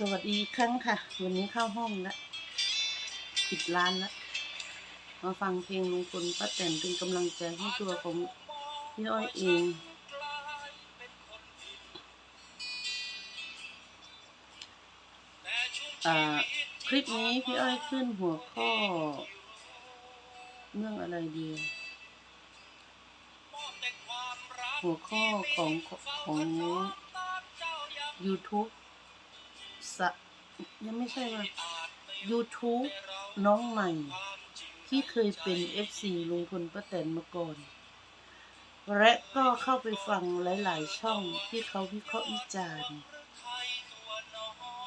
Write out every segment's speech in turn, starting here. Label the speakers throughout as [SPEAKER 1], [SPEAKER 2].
[SPEAKER 1] สวัสดีครั้งค่ะ วันนี้เข้าห้องแล้วปิดร้านแล้วมาฟังเพลงลุงพลป้าแตนเป็นกำลังใจให้ตัวของพี่อ้อยเองอ่าคลิปนี้พี่อ้อยขึ้นหัวข้อ เรื่องอะไรดี หัวข้อของของ YouTube สะยังไม่ใช่ว่า YouTube น้องใหม่ ที่เคยเป็น FC ลุงพลป้าแตนมาก่อน และก็เข้าไปฟังหลาย ๆ ช่องที่เขาวิเคราะห์วิจารณ์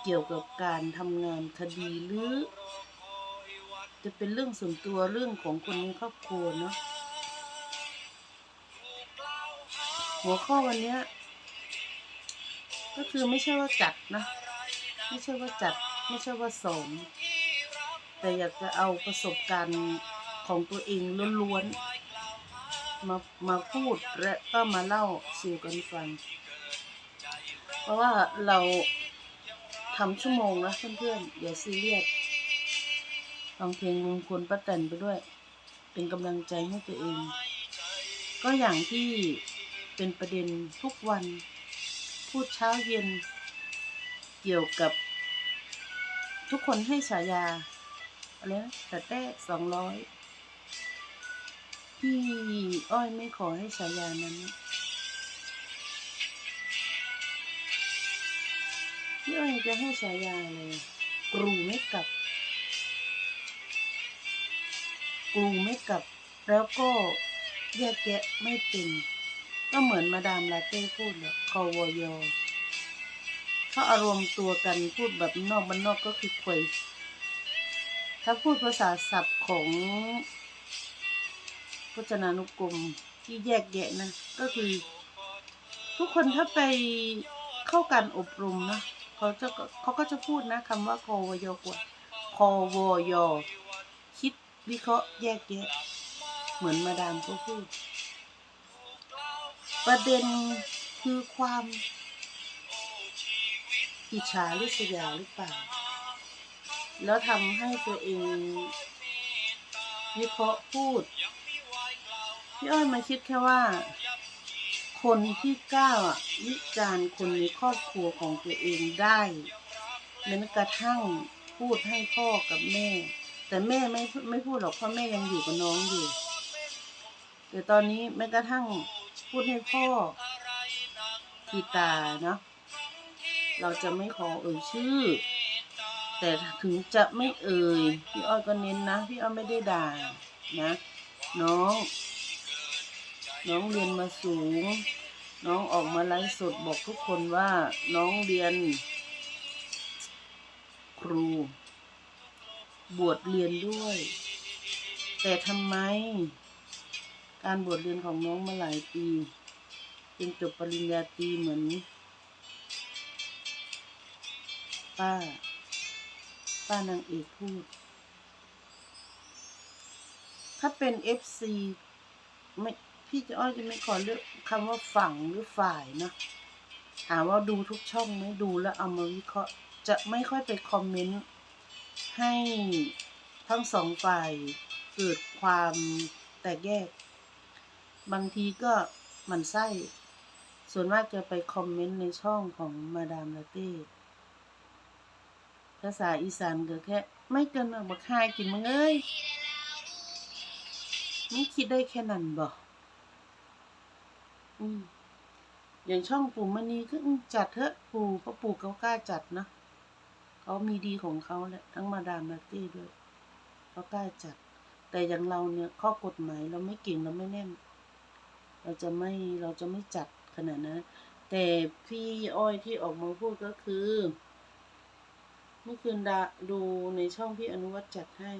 [SPEAKER 1] เกี่ยวกับการทำงานคดีหรือ จะเป็นเรื่องส่วนตัวเรื่องของคนในครอบครัวเนาะหัวข้อวันนี้ก็คือไม่ใช่ว่าจัดนะ ไม่ใช่ว่าจัดไม่ใช่ว่าสอนแต่อยากจะเอาประสบการณ์ของตัวเองล้วนๆมามาพูดและก็มาเล่าสู่กันฟัง เพราะว่าเราทำชั่วโมงนะเพื่อนๆอย่าซีเรียสฟังเพลงลุงพลป้าแตนไปด้วย เป็นกำลังใจให้ตัวเอง ก็อย่างที่เป็นประเด็นทุกวัน พูดเช้าเย็น เกี่ยวกับทุกคนให้ฉายาอะไรนะแต่แต้สองร้อยพี่อ้อยไม่ขอให้ฉายานั้นพี่อ้อยจะให้ฉายาเลยกรูไม่กลับกรูไม่กลับ แล้วก็แยกแยะไม่เป็น ก็เหมือนมาดามลาเต้พูดแหละคอวอยอ เขาอารมณ์ตัวกันพูดแบบนอกบ้านนอกก็คือควยถ้าพูดภาษาศัพท์ของพจนานุกรมที่แยกแยะนะ ก็คือ ทุกคนถ้าไปเข้าการอบรมนะเขาจะเขาก็จะพูดนะคำว่าคอวยกว่าคอวยอคิดวิเคราะห์แยกแยะ เหมือนมาดามก็พูด ประเด็นคือความ อิจฉาริษยาหรือเปล่า แล้วทำให้ตัวเอง วิเคราะห์พูดพี่อ้อยมาคิดแค่ว่า คนที่กล้าวิจารณ์คนในครอบครัวของตัวเองได้แม้กระทั่งพูดให้พ่อกับแม่ แต่แม่ไม่ไม่พูดหรอกเพราะแม่ยังอยู่กับน้องอยู่ แต่ตอนนี้แม้กระทั่งพูดให้พ่อกีตาเนาะ เราจะไม่ขอเอ่ยชื่อ แต่ถึงจะไม่เอ่ยพี่อ้อยก็เน้นนะ พี่อ้อยไม่ได้ด่านะ น้อง น้องเรียนมาสูง น้องออกมาไลฟ์สดบอกทุกคนว่าน้องเรียน ครู บวชเรียนด้วย แต่ทำไม การบวชเรียนของน้องมาหลายปีจนจบปริญญาตรีเหมือน ป้า ป้านางเอกพูด ถ้าเป็นเอฟซีไม่พี่จะอ้อยจะไม่ขอเลือกคำว่าฝั่งหรือฝ่ายนะถามว่าดูทุกช่องไหมดูแล้วเอามาวิเคราะห์จะไม่ค่อยไปคอมเมนต์ให้ทั้งสองฝ่ายเกิดความแตกแยก บางทีก็มันไส้ ส่วนมากจะไปคอมเมนต์ในช่องของมาดามลาเต้ ภาษาอีสานก็แค่ ไม่เกินบักฮายกินมึงเอ้ยไม่คิดได้แค่นั้นบ่อืมอย่างช่องปู่มณีก็จัดเถอะปู่เพราะปู่เขากล้าจัดนะเขามีดีของเขาแหละทั้งมาดามลาเต้ด้วยเขากล้าจัด แต่อย่างเราเนี่ยข้อกฎหมายเราไม่เก่งเราไม่แน่น เราจะไม่เราจะไม่จัดขนาดนั้นแต่พี่อ้อยที่ออกมาพูดก็คือ เมื่อคืนดดูในช่องพี่อนุวัฒน์จัดให้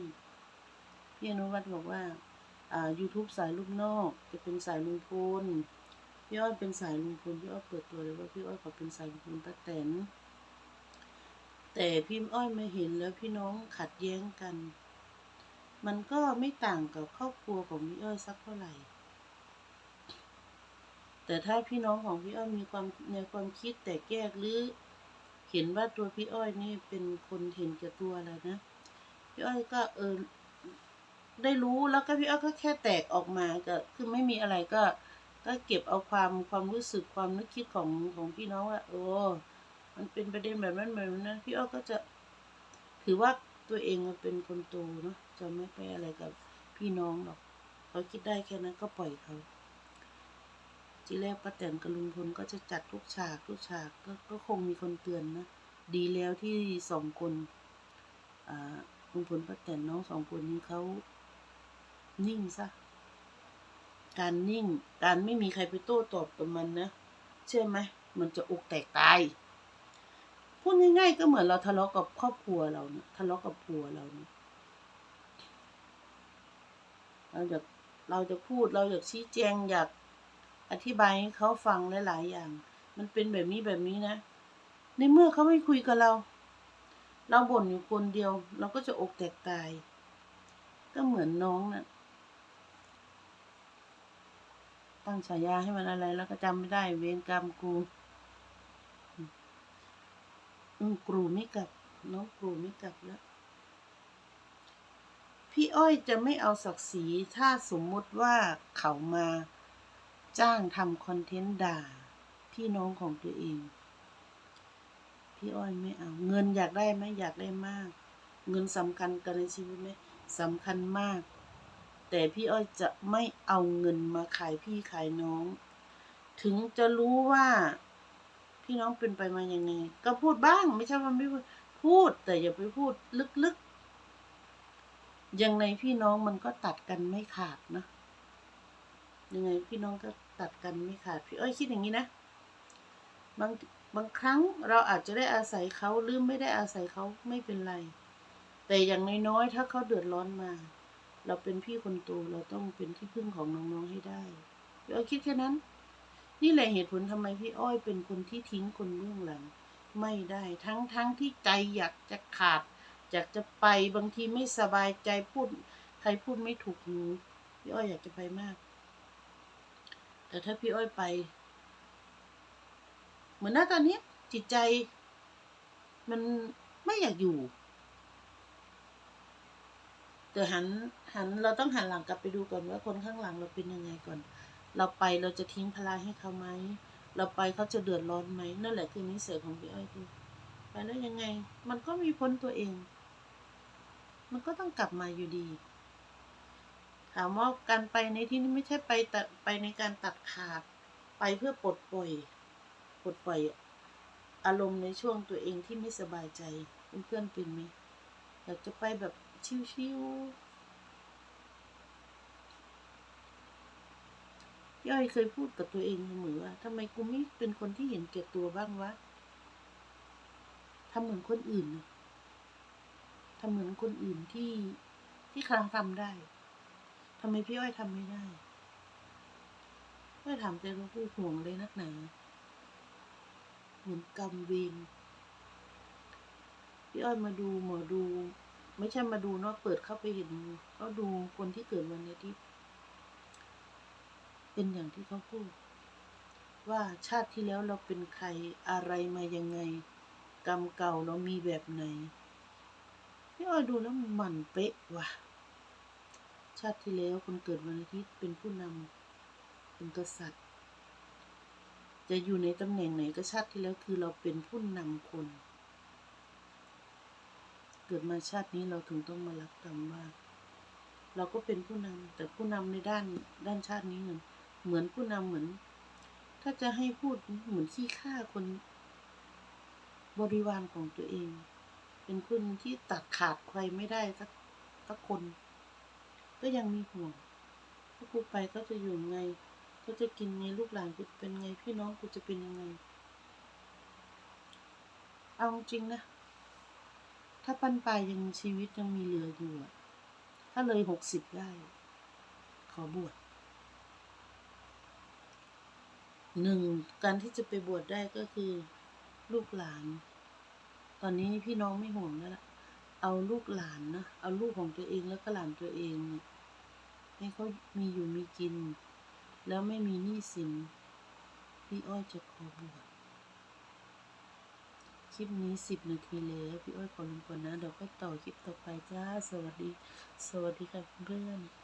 [SPEAKER 1] พี่อนุวัฒน์บอกว่าอ่า YouTube สายลูกนอกจะเป็นสายลุงพลพี่อ้อยเป็นสายลุงพลพี่อ้อยเปิดตัวเลยว่าพี่อ้อยขอเป็นสายลุงพลป้าแตนแต่พี่อ้อยมาเห็นแล้วพี่น้องขัดแย้งกัน มันก็ไม่ต่างกับครอบครัวของพี่อ้อยสักเท่าไหร่ แต่ถ้าพี่น้องของพี่อ้อยมีความในความคิดแตกแยกหรือ เห็นว่าตัวพี่อ้อยนี่เป็นคนเห็นแก่ตัวอะไรนะ พี่อ้อยก็เออได้รู้แล้วก็พี่อ้อยก็แค่แตกออกมาก็คือไม่มีอะไรก็ ก็เก็บเอาความความรู้สึกความนึกคิดของของพี่น้องว่าโอ้มันเป็นประเด็นแบบนั้นแบบนั้นพี่อ้อยก็จะถือว่าตัวเองมันเป็นคนโตเนาะจะไม่ไปอะไรกับพี่น้องหรอกเขาคิดได้แค่นั้นก็ปล่อยเขา ที่แรกป้าแตนกับลุงพลก็จะจัดทุกฉากทุกฉากก็ก็คงมีคนเตือนนะ ดีแล้วที่สองคนลุงพลป้าแตนน้องสองคนนี้เขานิ่งซะ การนิ่ง การไม่มีใครไปโต้ตอบกับมันนะ เชื่อไหม มันจะอกแตกตาย พูดง่ายๆก็เหมือนเราทะเลาะกับครอบครัวเราเนี่ยทะเลาะกับผัวเราเนี่ยเราอยากเราจะพูดเราอยากชี้แจงอยาก อธิบายให้เขาฟังหลาย ๆ อย่าง มันเป็นแบบนี้แบบนี้นะ ในเมื่อเขาไม่คุยกับเรา เราบ่นอยู่คนเดียว เราก็จะอกแตกตาย ก็เหมือนน้องน่ะ ตั้งฉายาให้มันอะไร แล้วก็จำไม่ได้ เวรกรรมกูอืมกรูไม่กลับ น้องกรูไม่กลับแล้วพี่อ้อยจะไม่เอาศักดิ์ศรีถ้าสมมุติว่าเขามา จ้างทำคอนเทนต์ด่า พี่น้องของตัวเอง พี่อ้อยไม่เอา เงินอยากได้ไหมอยากได้มาก เงินสำคัญกันในชีวิตไหมสำคัญมาก แต่พี่อ้อยจะไม่เอาเงินมาขายพี่ขายน้อง ถึงจะรู้ว่า พี่น้องเป็นไปมายังไง ก็พูดบ้าง ไม่ใช่ว่าไม่พูดพูด แต่อย่าไปพูดลึกๆยังไงพี่น้องมันก็ตัดกันไม่ขาดนะยังไงพี่น้องก็ ตัดกันไม่ขาดพี่อ้อยคิดอย่างนี้นะ บางบางครั้งเราอาจจะได้อาศัยเขาหรือไม่ได้อาศัยเขาไม่เป็นไร แต่อย่างน้อยๆถ้าเขาเดือดร้อนมา เราเป็นพี่คนโตเราต้องเป็นที่พึ่งของน้องๆให้ได้พี่อ้อยคิดแค่นั้น นี่แหละเหตุผลทำไมพี่อ้อยเป็นคนที่ทิ้งคนเบื้องหลัง ไม่ได้ทั้งทั้งที่ใจอยากจะขาด อยากจะไปบางทีไม่สบายใจพูด ใครพูดไม่ถูกหูพี่อ้อยอยากจะไปมาก แต่ถ้าพี่อ้อยไป เหมือนหน้าตอนนี้จิตใจ มันไม่อยากอยู่ แต่หันหันเราต้องหันหลังกลับไปดูก่อนว่าคนข้างหลังเราเป็นยังไงก่อน เราไปเราจะทิ้งพลาให้เขาไหมเราไปเขาจะเดือดร้อนไหมนั่นแหละคือนิสัยของพี่อ้อยคือไปแล้วยังไง มันก็มีพ้นตัวเอง มันก็ต้องกลับมาอยู่ดีามว่าการไปในที่นี้ไม่ใช่ไปแตัดไปในการตัดขาด ไปเพื่อปลดปล่อยปลดปล่อยอารมณ์ในช่วงตัวเองที่ไม่สบายใจเพื่อนๆเป็นไหมอยากจะไปแบบชิวๆพี่อ้อยเคยพูดกับตัวเองเสมอว่าทำไมกูไม่เป็นคนที่เห็นแก่ตัวบ้างวะทำเหมือนคนอื่นทำเหมือนคนอื่นที่ที่คลังทำได้ ทำไมพี่อ้อยทำไม่ได้พี่อ้อยถามใจหลวงปู่ห่วงเลยนักหนาเหมือนกรรมเวรพี่อ้อยมาดูหมอดู ไม่ใช่มาดูเนาะเปิดเข้าไปเห็นก็ดูคนที่เกิดวันอาทิตย์เป็นอย่างที่เขาพูด ว่าชาติที่แล้วเราเป็นใครอะไรมายังไง กรรมเก่าเรามีแบบไหนพี่อ้อยดูแล้วหมันเป๊ะว่ะ ชาติที่แล้วคนเกิดวันอาทิตย์เป็นผู้นำเป็นกษัตริย์ จะอยู่ในตำแหน่งไหนก็ชาติที่แล้วคือเราเป็นผู้นำคน เกิดมาชาตินี้เราถึงต้องมารับกรรมว่าเราก็เป็นผู้นำแต่ผู้นำในด้านด้านชาตินี้เหมือนเหมือนผู้นำเหมือน ถ้าจะให้พูดเหมือนขี้ข้าคนบริวารของตัวเอง เป็นคนที่ตัดขาดใครไม่ได้สักสักคน ก็ยังมีห่วงถ้ากูไปเขาจะอยู่ไงเขาจะกินไงลูกหลานกูเป็นไงพี่น้องกูจะเป็นยังไง เอาจริงนะ ถ้าปั้นปลายยังชีวิตยังมีเหลืออยู่ถ้าเลยหกสิบได้ ขอบวชหนึ่งการที่จะไปบวชได้ก็คือ ลูกหลาน ตอนนี้พี่น้องไม่ห่วงแล้วล่ะ เอาลูกหลานนะเอาลูกของตัวเองแล้วก็หลานตัวเองเนี่ยให้เขามีอยู่มีกิน แล้วไม่มีหนี้สินพี่อ้อยจะขอบวชคลิปนี้สิบนาทีแล้วพี่อ้อยขอลงก่อนนะเดี๋ยวก็ต่อคลิปต่อไปจ้า สวัสดี สวัสดีค่ะเพื่อน